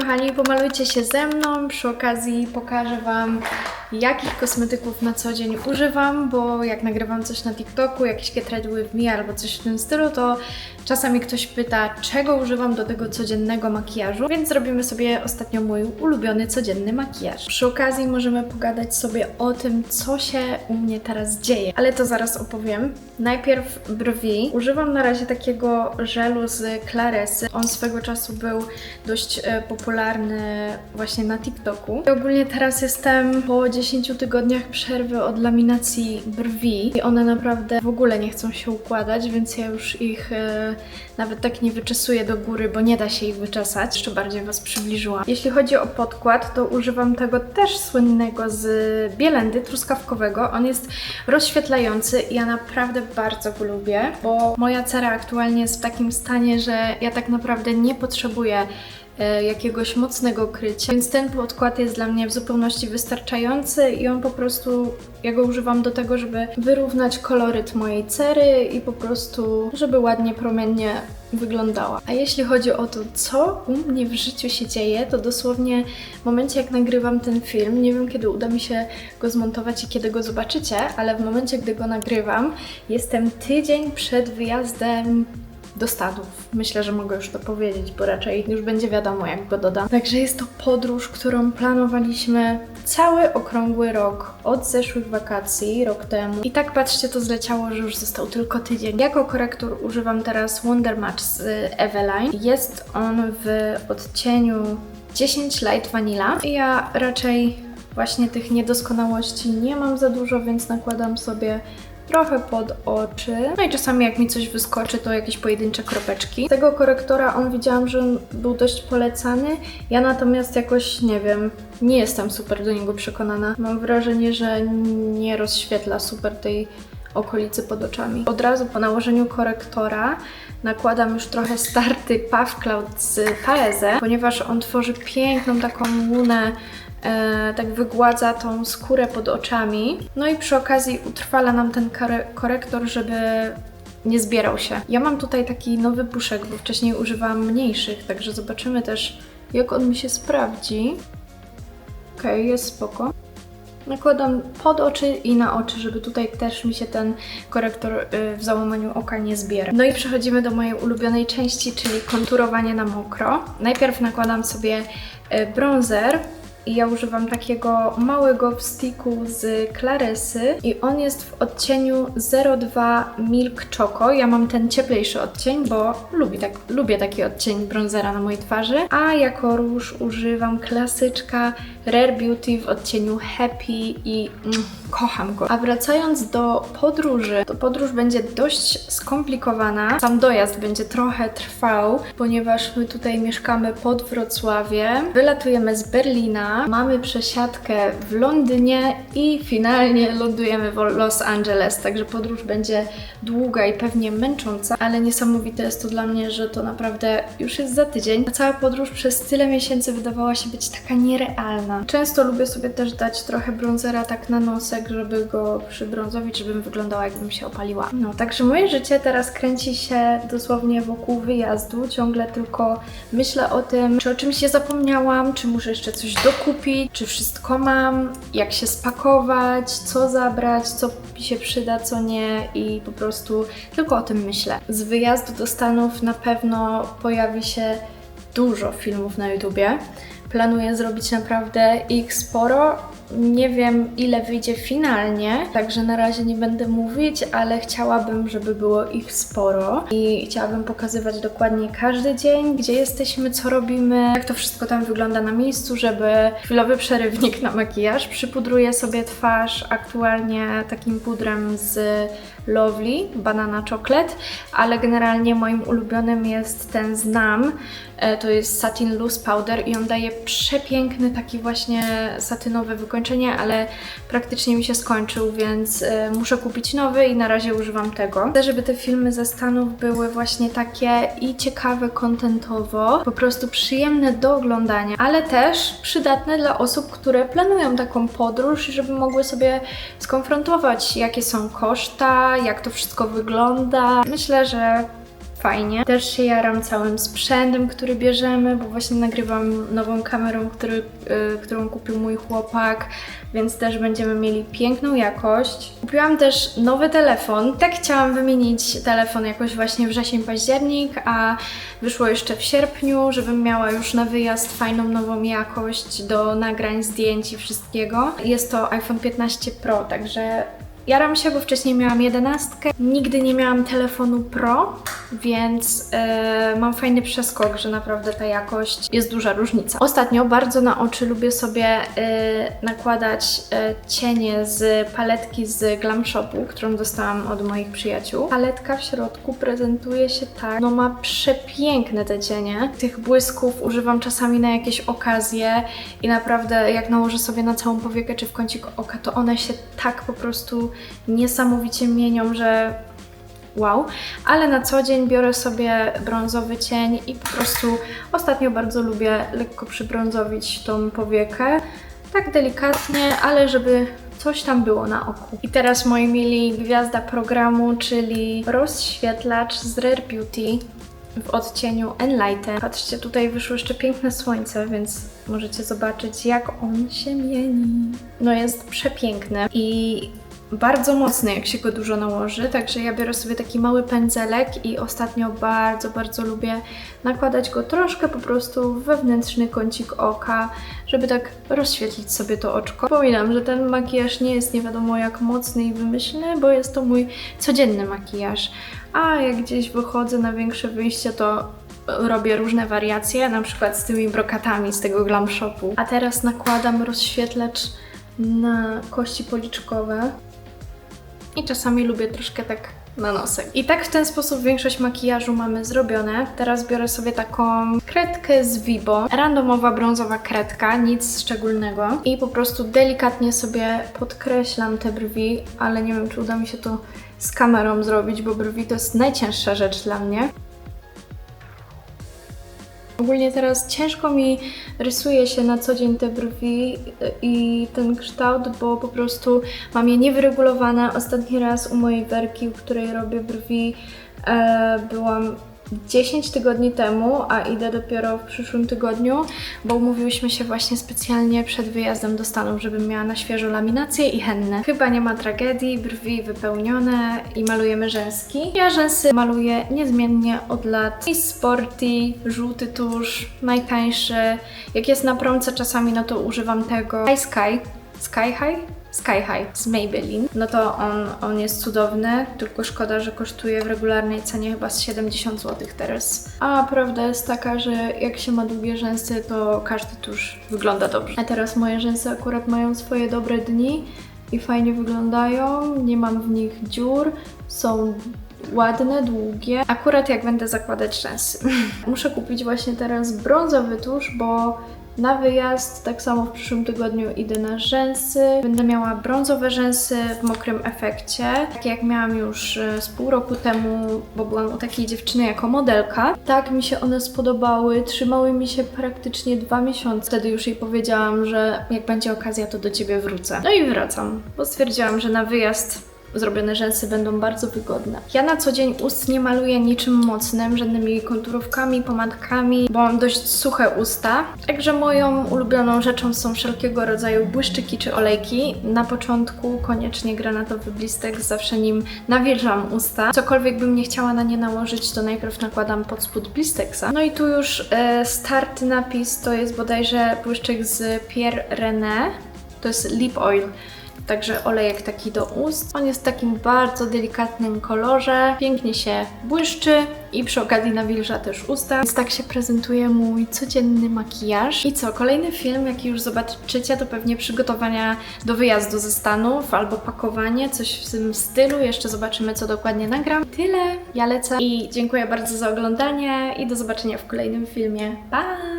kochani, pomalujcie się ze mną. Przy okazji pokażę Wam, jakich kosmetyków na co dzień używam, bo jak nagrywam coś na TikToku, jakiś Get Ready With Me albo coś w tym stylu, to czasami ktoś pyta, czego używam do tego codziennego makijażu, więc zrobimy sobie ostatnio mój ulubiony codzienny makijaż. Przy okazji możemy pogadać sobie o tym, co się u mnie teraz dzieje, ale to zaraz opowiem. Najpierw brwi. Używam na razie takiego żelu z Claresy. On swego czasu był dość e, popularny właśnie na TikToku. I ogólnie teraz jestem po 10 tygodniach przerwy od laminacji brwi i one naprawdę w ogóle nie chcą się układać, więc ja już ich e, nawet tak nie wyczesuję do góry, bo nie da się ich wyczesać. Jeszcze bardziej Was przybliżyłam. Jeśli chodzi o podkład, to używam tego też słynnego z Bielendy truskawkowego. On jest rozświetlający i ja naprawdę bardzo go lubię, bo moja cera aktualnie jest w takim stanie, że ja tak naprawdę nie potrzebuję jakiegoś mocnego krycia, więc ten podkład jest dla mnie w zupełności wystarczający i on po prostu, ja go używam do tego, żeby wyrównać koloryt mojej cery i po prostu, żeby ładnie, promiennie wyglądała. A jeśli chodzi o to, co u mnie w życiu się dzieje, to dosłownie w momencie, jak nagrywam ten film, nie wiem kiedy uda mi się go zmontować i kiedy go zobaczycie, ale w momencie, gdy go nagrywam, jestem tydzień przed wyjazdem do Stanów. Myślę, że mogę już to powiedzieć, bo raczej już będzie wiadomo, jak go dodam. Także jest to podróż, którą planowaliśmy cały okrągły rok od zeszłych wakacji, rok temu. I tak patrzcie, to zleciało, że już został tylko tydzień. Jako korektor używam teraz Wonder Match z Eveline. Jest on w odcieniu 10 Light Vanilla. I ja raczej właśnie tych niedoskonałości nie mam za dużo, więc nakładam sobie trochę pod oczy. No i czasami jak mi coś wyskoczy, to jakieś pojedyncze kropeczki. Z tego korektora on widziałam, że on był dość polecany. Ja natomiast jakoś, nie wiem, nie jestem super do niego przekonana. Mam wrażenie, że nie rozświetla super tej okolicy pod oczami. Od razu po nałożeniu korektora nakładam już trochę starty Puff Cloud z Paese, ponieważ on tworzy piękną taką łunę e, tak wygładza tą skórę pod oczami. No i przy okazji utrwala nam ten kore- korektor, żeby nie zbierał się. Ja mam tutaj taki nowy puszek, bo wcześniej używałam mniejszych, także zobaczymy też, jak on mi się sprawdzi. Okej, jest spoko. Nakładam pod oczy i na oczy, żeby tutaj też mi się ten korektor y, w załamaniu oka nie zbiera. No i przechodzimy do mojej ulubionej części, czyli konturowanie na mokro. Najpierw nakładam sobie y, bronzer i ja używam takiego małego w sticku z Claresy i on jest w odcieniu 02 Milk Choco. Ja mam ten cieplejszy odcień, bo lubię, tak, lubię taki odcień bronzera na mojej twarzy. A jako róż używam klasyczka Rare Beauty w odcieniu Happy i mm, kocham go. A wracając do podróży, to podróż będzie dość skomplikowana. Sam dojazd będzie trochę trwał, ponieważ my tutaj mieszkamy pod Wrocławiem. Wylatujemy z Berlina, mamy przesiadkę w Londynie i finalnie lądujemy w Los Angeles. Także podróż będzie długa i pewnie męcząca, ale niesamowite jest to dla mnie, że to naprawdę już jest za tydzień. Ta cała podróż przez tyle miesięcy wydawała się być taka nierealna. Często lubię sobie też dać trochę bronzera tak na nosek, żeby go przybrązowić, żebym wyglądała jakbym się opaliła. No, także moje życie teraz kręci się dosłownie wokół wyjazdu. Ciągle tylko myślę o tym, czy o czymś się zapomniałam, czy muszę jeszcze coś dokupić, czy wszystko mam, jak się spakować, co zabrać, co mi się przyda, co nie i po prostu tylko o tym myślę. Z wyjazdu do Stanów na pewno pojawi się dużo filmów na YouTubie. Planuję zrobić naprawdę ich sporo. Nie wiem, ile wyjdzie finalnie, także na razie nie będę mówić, ale chciałabym, żeby było ich sporo i chciałabym pokazywać dokładnie każdy dzień, gdzie jesteśmy, co robimy, jak to wszystko tam wygląda na miejscu, żeby chwilowy przerywnik na makijaż. Przypudruję sobie twarz aktualnie takim pudrem z Lovely, Banana Chocolate, ale generalnie moim ulubionym jest ten Znam. E, To jest Satin Loose Powder i on daje przepiękny taki właśnie satynowe ale praktycznie mi się skończył, więc e, muszę kupić nowy i na razie używam tego. Chcę, żeby te filmy ze Stanów były właśnie takie i ciekawe kontentowo, po prostu przyjemne do oglądania, ale też przydatne dla osób, które planują taką podróż, żeby mogły sobie skonfrontować, jakie są koszta, jak to wszystko wygląda. Myślę, że fajnie. Też się jaram całym sprzętem, który bierzemy, bo właśnie nagrywam nową kamerą, który, y, którą kupił mój chłopak, więc też będziemy mieli piękną jakość. Kupiłam też nowy telefon. Tak chciałam wymienić telefon jakoś właśnie wrzesień, październik, a wyszło jeszcze w sierpniu, żebym miała już na wyjazd fajną nową jakość do nagrań, zdjęć i wszystkiego. Jest to iPhone 15 Pro, także Jaram się, bo wcześniej miałam 11. Nigdy nie miałam telefonu Pro, więc e, mam fajny przeskok, że naprawdę ta jakość jest duża różnica. Ostatnio bardzo na oczy lubię sobie e, nakładać e, cienie z paletki z Glam Shopu, którą dostałam od moich przyjaciół. Paletka w środku prezentuje się tak, no ma przepiękne te cienie. Tych błysków używam czasami na jakieś okazje i naprawdę jak nałożę sobie na całą powiekę czy w kącik oka, to one się tak po prostu niesamowicie mienią, że wow, ale na co dzień biorę sobie brązowy cień i po prostu ostatnio bardzo lubię lekko przybrązowić tą powiekę, tak delikatnie, ale żeby coś tam było na oku. I teraz moi mili gwiazda programu, czyli rozświetlacz z Rare Beauty w odcieniu Enlighten. Patrzcie, tutaj wyszło jeszcze piękne słońce, więc możecie zobaczyć jak on się mieni. No jest przepiękny i bardzo mocny, jak się go dużo nałoży, także ja biorę sobie taki mały pędzelek i ostatnio bardzo, bardzo lubię nakładać go troszkę po prostu w wewnętrzny kącik oka, żeby tak rozświetlić sobie to oczko. Przypominam, że ten makijaż nie jest nie wiadomo jak mocny i wymyślny, bo jest to mój codzienny makijaż. A jak gdzieś wychodzę na większe wyjście, to robię różne wariacje, na przykład z tymi brokatami z tego Glam Shopu. A teraz nakładam rozświetlacz na kości policzkowe. I czasami lubię troszkę tak na nosek. I tak w ten sposób większość makijażu mamy zrobione. Teraz biorę sobie taką kredkę z Vibo. Randomowa brązowa kredka, nic szczególnego. I po prostu delikatnie sobie podkreślam te brwi, ale nie wiem, czy uda mi się to z kamerą zrobić, bo brwi to jest najcięższa rzecz dla mnie. Ogólnie teraz ciężko mi rysuje się na co dzień te brwi i ten kształt, bo po prostu mam je niewyregulowane. Ostatni raz u mojej werki, u której robię brwi, e, byłam 10 tygodni temu, a idę dopiero w przyszłym tygodniu, bo umówiłyśmy się właśnie specjalnie przed wyjazdem do Stanów, żebym miała na świeżo laminację i hennę. Chyba nie ma tragedii, brwi wypełnione i malujemy rzęski. Ja rzęsy maluję niezmiennie od lat. I sporty, żółty tusz, najtańszy. Jak jest na promce czasami, no to używam tego High Sky. Sky High? Sky High z Maybelline. No to on, on jest cudowny, tylko szkoda, że kosztuje w regularnej cenie chyba z 70 zł teraz. A prawda jest taka, że jak się ma długie rzęsy, to każdy tusz wygląda dobrze. A teraz moje rzęsy akurat mają swoje dobre dni i fajnie wyglądają, nie mam w nich dziur, są ładne, długie. Akurat jak będę zakładać rzęsy. Muszę kupić właśnie teraz brązowy tusz, bo na wyjazd. Tak samo w przyszłym tygodniu idę na rzęsy. Będę miała brązowe rzęsy w mokrym efekcie, takie jak miałam już e, z pół roku temu, bo byłam u takiej dziewczyny jako modelka. Tak mi się one spodobały, trzymały mi się praktycznie dwa miesiące. Wtedy już jej powiedziałam, że jak będzie okazja, to do Ciebie wrócę. No i wracam, bo stwierdziłam, że na wyjazd zrobione rzęsy będą bardzo wygodne. Ja na co dzień ust nie maluję niczym mocnym, żadnymi konturówkami, pomadkami, bo mam dość suche usta. Także moją ulubioną rzeczą są wszelkiego rodzaju błyszczyki czy olejki. Na początku koniecznie granatowy blistek, zawsze nim nawilżam usta. Cokolwiek bym nie chciała na nie nałożyć, to najpierw nakładam pod spód blisteksa. No i tu już e, starty napis to jest bodajże błyszczyk z Pierre René. To jest lip oil. Także olejek taki do ust. On jest w takim bardzo delikatnym kolorze, pięknie się błyszczy i przy okazji nawilża też usta. Więc tak się prezentuje mój codzienny makijaż. I co, kolejny film, jaki już zobaczycie, to pewnie przygotowania do wyjazdu ze Stanów albo pakowanie, coś w tym stylu. Jeszcze zobaczymy, co dokładnie nagram. Tyle, ja lecę i dziękuję bardzo za oglądanie i do zobaczenia w kolejnym filmie. Pa!